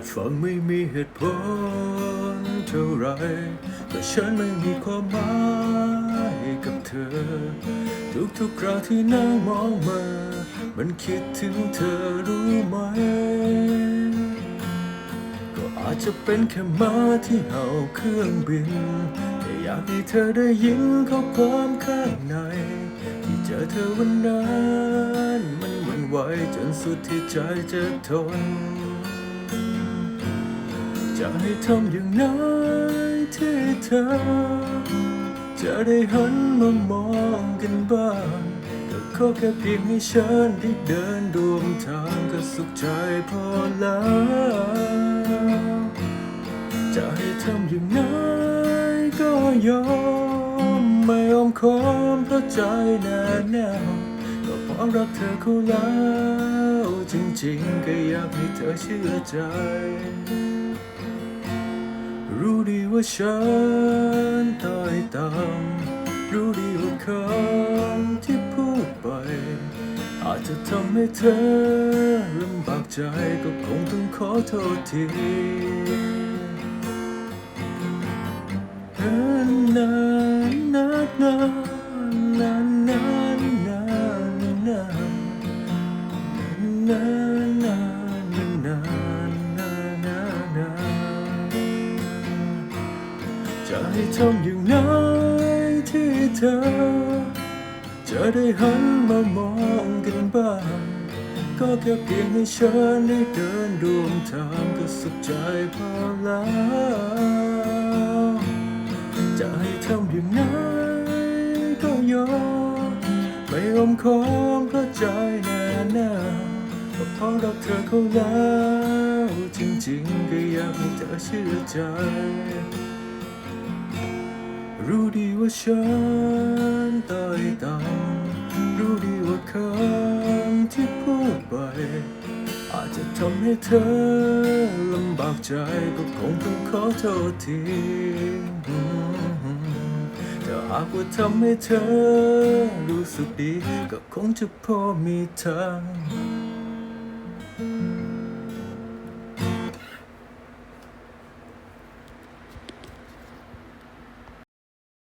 จฟังไม่มีเหตุผลเท่าไรแต่ฉันไม่มีความหมายกับเธอ ทุกๆคราที่นั่งมองมา มันคิดถึงเธอรู้ไหม ก็อาจจะเป็นแค่มาที่เห่าเครื่องบิน แต่อยากให้เธอได้ยินข้อความข้างใน ที่เจอเธอวันนั้น มันหวันไหวจนสุดที่ใจจะทน จะให้ทำอย่างไรที่เธอ จะได้หันมามองกันบ้างก็ขอแค่เพียงให้ฉันได้เดินร่วมทางก็สุขใจพอแล้ว จะให้ทำอย่างไรก็ยอมไม่อมคอมเพราะใจแน่แน่วก็เพราะรักเธอเขาแล้ว จริงๆก็อยากให้เธอเชื่อใจ ว่าฉันตายตามรู้ดีว่าคำที่พูดไป อาจจะทำให้เธอลำบากใจก็คงต้องขอโทษทีนานนานนานนานนานนาน จะให้ทำอย่างไรที่เธอ จะได้หันมามองกันบ้าง ก็แค่เพียงให้ฉันได้เดินร่วมทางก็สุขใจพอแล้ว จะให้ทำอย่างไรก็ยอมไม่อมคอมเพราะใจแน่แน่เพราะรักเธอเขาแล้วจริงๆก็อยากให้เธอเชื่อใจ รู้ดีว่าฉันต้อยต่ำรู้ดีว่าคำที่พูดไป อาจจะทำให้เธอลำบากใจก็คงต้องขอโทษทีถ้าหากว่าทำให้เธอรู้สึกดี ก็คงจะพอมีทาง